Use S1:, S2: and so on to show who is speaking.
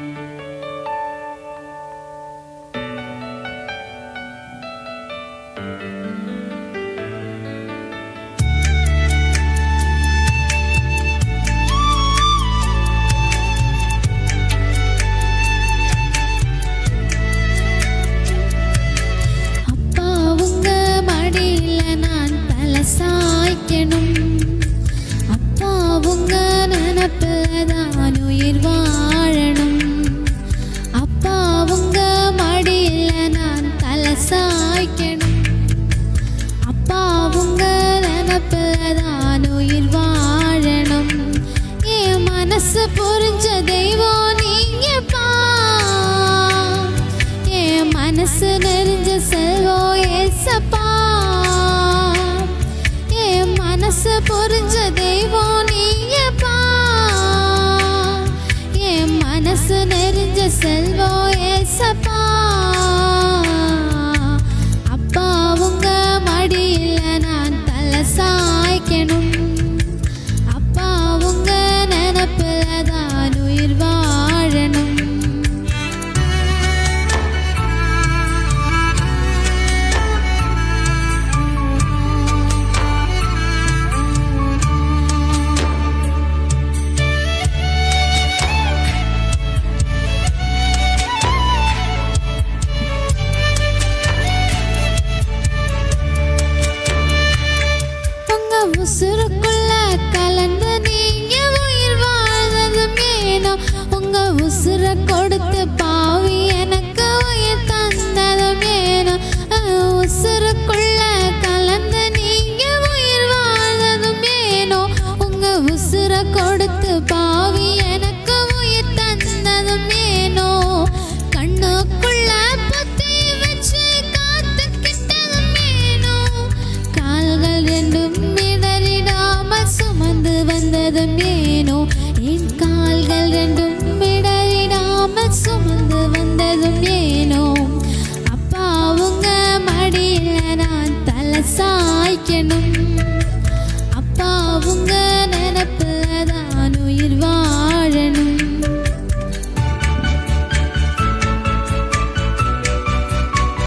S1: thank you സദാനുയിൽ വാഴണം. ഏ മനസ്സ് പൊറിഞ്ച ദൈവം உசுருக்குள்ள கலந்து நீங்க உயிர் வாழ்ந்ததும் ஏனோ? உங்க உசுர கொடுத்து பாவி எனக்கு உயிர் தந்ததும் ஏனோ? உசுருக்குள்ள கலந்து நீங்க உயிர் வாழ்ந்ததும் ஏனோ? உங்க உசுர கொடுத்து பா സായിക്കണം.